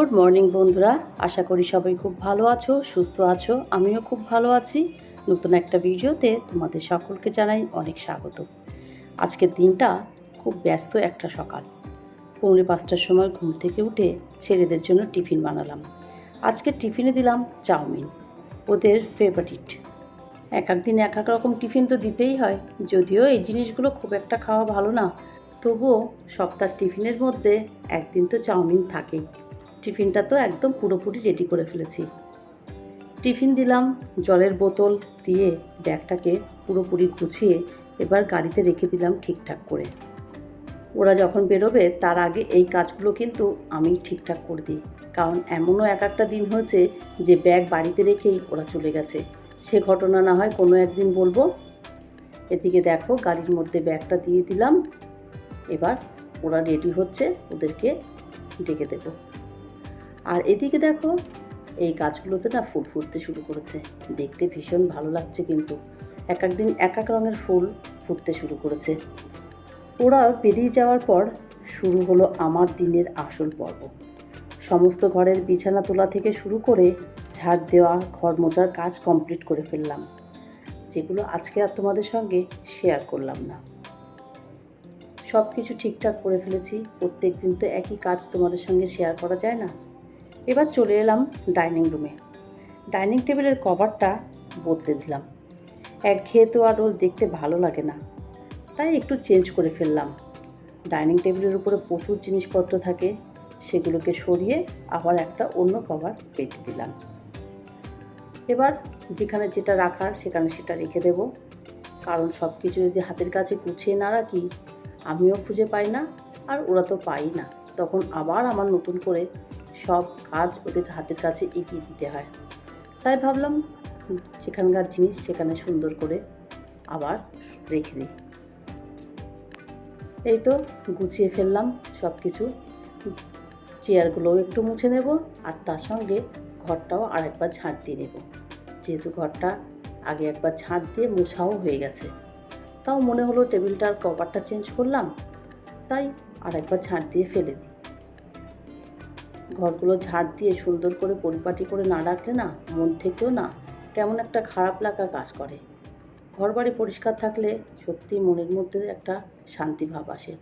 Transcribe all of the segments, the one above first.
Good morning বন্ধুরা। আশা করি সবাই খুব ভালো আছো, সুস্থ আছো। আমিও খুব ভালো আছি। নতুন একটা ভিডিওতে তোমাদের সকলকে জানাই অনেক স্বাগত। আজকের দিনটা খুব ব্যস্ত একটা সকাল। পৌনে পাঁচটার সময় ঘুম থেকে উঠে ছেলেদের জন্য টিফিন বানালাম। আজকে টিফিনে দিলাম চাউমিন, ওদের ফেভারিট এক এক দিন এক এক রকম টিফিন তো দিতেই হয়। যদিও এই জিনিসগুলো খুব একটা খাওয়া ভালো না, তবুও সপ্তাহ টিফিনের মধ্যে একদিন তো চাউমিন থাকেই। টিফিনটা তো একদম পুরোপুরি রেডি করে ফেলেছি। টিফিন দিলাম, জলের বোতল দিয়ে ব্যাগটাকে পুরোপুরি গুছিয়ে এবার গাড়িতে রেখে দিলাম ঠিকঠাক করে। ওরা যখন বেরোবে, তার আগে এই কাজগুলো কিন্তু আমি ঠিকঠাক করে দিই। কারণ এমনও এক একটা দিন হয়েছে যে ব্যাগ বাড়িতে রেখেই ওরা চলে গেছে। সে ঘটনা না হয় কোনো একদিন বলব। এদিকে দেখো, গাড়ির মধ্যে ব্যাগটা দিয়ে দিলাম। এবার ওরা রেডি হচ্ছে, ওদেরকে ডেকে দেবো। আর এদিকে দেখো, এই গাছগুলোতে না ফুল ফুটতে শুরু করেছে। দেখতে ভীষণ ভালো লাগছে কিন্তু। এক এক দিন এক এক রঙের ফুল ফুটতে শুরু করেছে। ওরা বেরিয়ে যাওয়ার পর শুরু হলো আমার দিনের আসল পর্ব। সমস্ত ঘরের বিছানা তোলা থেকে শুরু করে ঝাড় দেওয়া, ঘর মোছার কাজ কমপ্লিট করে ফেললাম। যেগুলো আজকে আর তোমাদের সঙ্গে শেয়ার করলাম না। সব কিছু ঠিকঠাক করে ফেলেছি। প্রত্যেক দিন তো একই কাজ তোমাদের সঙ্গে শেয়ার করা যায় না? এবার চলে এলাম ডাইনিং রুমে। ডাইনিং টেবিলের কভারটা বদলে দিলাম। একঘেয়ে তো আর রোজ দেখতে ভালো লাগে না। তাই একটু চেঞ্জ করে ফেললাম। ডাইনিং টেবিলের উপরে প্রচুর জিনিসপত্র থাকে, সেগুলোকে সরিয়ে আবার একটা অন্য কভার পেতে দিলাম। এবার যেখানে যেটা রাখার সেখানে সেটা রেখে দেব। কারণ সব কিছু যদি হাতের কাছে গুছিয়ে না রাখি, আমিও খুঁজে পাই না আর ওরা তো পাই না। তখন আবার আমার নতুন করে সব কাজ ওদের হাতের কাছে এগিয়ে দিতে হয়। তাই ভাবলাম সেখানকার জিনিস সেখানে সুন্দর করে আবার রেখে দিই। এই তো গুছিয়ে ফেললাম সব কিছু চেয়ারগুলোও একটু মুছে নেব আর তার সঙ্গে ঘরটাও আর একবার ঝাঁট দিয়ে নেব। যেহেতু ঘরটা আগে একবার ঝাঁট দিয়ে মোছাও হয়ে গেছে, তাও মনে হলো টেবিলটার কভারটা চেঞ্জ করলাম, তাই আর একবার ঝাঁট দিয়ে ফেলে দিই। ঘরগুলো ঝাড় দিয়ে সুন্দর করে পরিপাটি করে না রাখলে না মন থেকেও না কেমন একটা খারাপ লাগা কাজ করে। ঘর বাড়ি পরিষ্কার থাকলে সত্যি মনের মধ্যে একটা শান্তি ভাব আসে।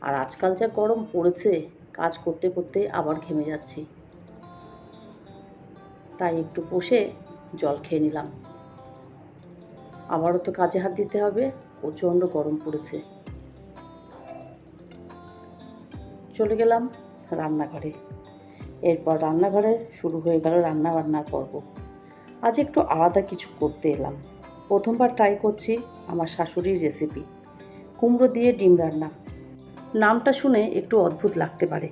আর আজকাল যা গরম পড়েছে, কাজ করতে করতে আবার ঘেমে যাচ্ছি। তাই একটু বসে জল খেয়ে নিলাম। আবারও তো কাজে হাত দিতে হবে, প্রচণ্ড গরম পড়েছে। চলে গেলাম রান্নাঘরে। এরপর রান্নাঘরে শুরু হয়ে গেল রান্না বান্নার পর্ব। আজ একটু আলাদা কিছু করতে এলাম। প্রথমবার ট্রাই করছি আমার শাশুড়ির রেসিপি কুমড়ো দিয়ে ডিম রান্না। নামটা শুনে একটু অদ্ভুত লাগতে পারে,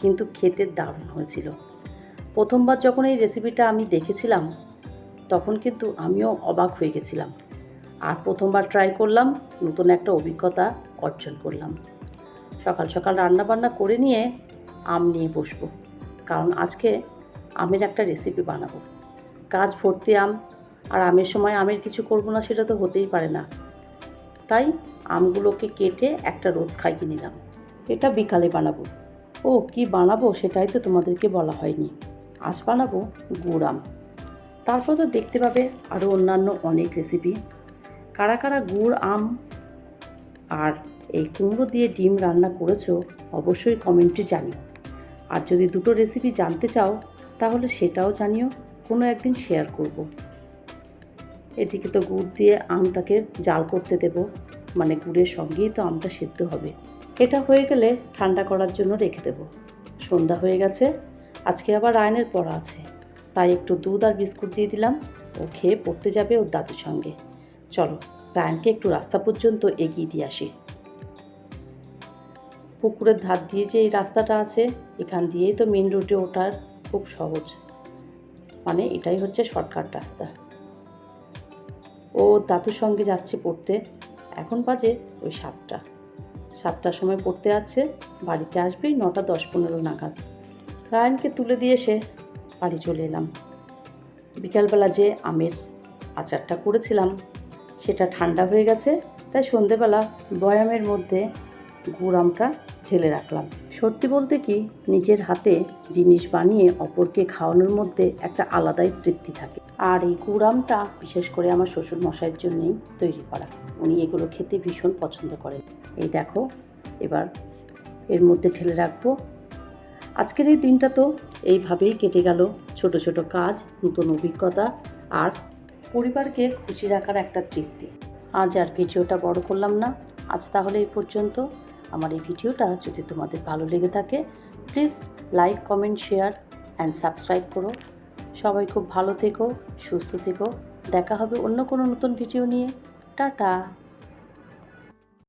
কিন্তু খেতে দারুণ হয়েছিল। প্রথমবার যখন এই রেসিপিটা আমি দেখেছিলাম, তখন কিন্তু আমিও অবাক হয়ে গেছিলাম। আর প্রথমবার ট্রাই করলাম, নতুন একটা অভিজ্ঞতা অর্জন করলাম। সকাল সকাল রান্না বান্না করে নিয়ে আম নিয়ে বসবো। কারণ আজকে আমের একটা রেসিপি বানাবো। কাজ ভর্তি আম আর আমের সময় আমের কিছু করব না সেটা তো হতেই পারে না। তাই আমগুলোকে কেটে একটা রোদ খাইয়ে নিলাম। এটা বিকালে বানাবো। ও, কি বানাবো সেটাই তো তোমাদেরকে বলা হয়নি। আজ বানাবো গুড় আম। তারপর তো দেখতে পাবে আরও অন্যান্য অনেক রেসিপি কারা কারা গুড় আম আর এই কুমড়ো দিয়ে ডিম রান্না করেছ অবশ্যই কমেন্টে জানিও। আর যদি দুটো রেসিপি জানতে চাও, তাহলে সেটাও জানিও, কোনো একদিন শেয়ার করব। এদিকে তো গুড় দিয়ে আমটাকে জাল করতে দেব মানে গুড়ের সঙ্গেই তো আমটা সেদ্ধ হবে। এটা হয়ে গেলে ঠান্ডা করার জন্য রেখে দেব। সন্ধ্যা হয়ে গেছে, আজকে আবার রায়নের পড়া আছে। তাই একটু দুধ আর বিস্কুট দিয়ে দিলাম, ও খেয়ে পড়তে যাবে ওর দাদুর সঙ্গে। চলো, রায়নকে একটু রাস্তা পর্যন্ত এগিয়ে দিয়ে আসি। পুকুরের ধার দিয়ে যে এই রাস্তাটা আছে, এখান দিয়েই তো মেন রোডে ওঠার খুব সহজ। মানে এটাই হচ্ছে শর্টকাট রাস্তা। ও দাদুর সঙ্গে যাচ্ছে পড়তে। এখন বাজে ওই সাতটা। সাতটার সময় পড়তে আছে, বাড়িতে আসবেই নটা দশ পনেরো নাগাদ। রায়নকে তুলে দিয়ে এসে বাড়ি চলে এলাম। বিকালবেলা যে আমের আচারটা করেছিলাম, সেটা ঠান্ডা হয়ে গেছে, তাই সন্ধেবেলা বয়ামের মধ্যে গুড় আমটা ঢেলে রাখলাম। সত্যি বলতে কি, নিজের হাতে জিনিস বানিয়ে অপরকে খাওয়ানোর মধ্যে একটা আলাদাই তৃপ্তি থাকে। আর এই গুড়ামটা বিশেষ করে আমার শ্বশুর মশাইয়ের জন্যই তৈরি করা। উনি এগুলো খেতে ভীষণ পছন্দ করেন। এই দেখো, এবার এর মধ্যে ঢেলে রাখব। আজকের এই দিনটা তো এইভাবেই কেটে গেল। ছোট ছোট কাজ, নতুন অভিজ্ঞতা আর পরিবারকে খুশি রাখার একটা তৃপ্তি। আজ আর ভিডিওটা বড় করলাম না। আজ তাহলে এই পর্যন্ত। আমার এই ভিডিওটা যদি তোমাদের ভালো লেগে থাকে please like comment share and subscribe করো। সবাই খুব ভালো থেকো, সুস্থ থেকো। দেখা হবে অন্য কোনো নতুন ভিডিও নিয়ে। টাটা!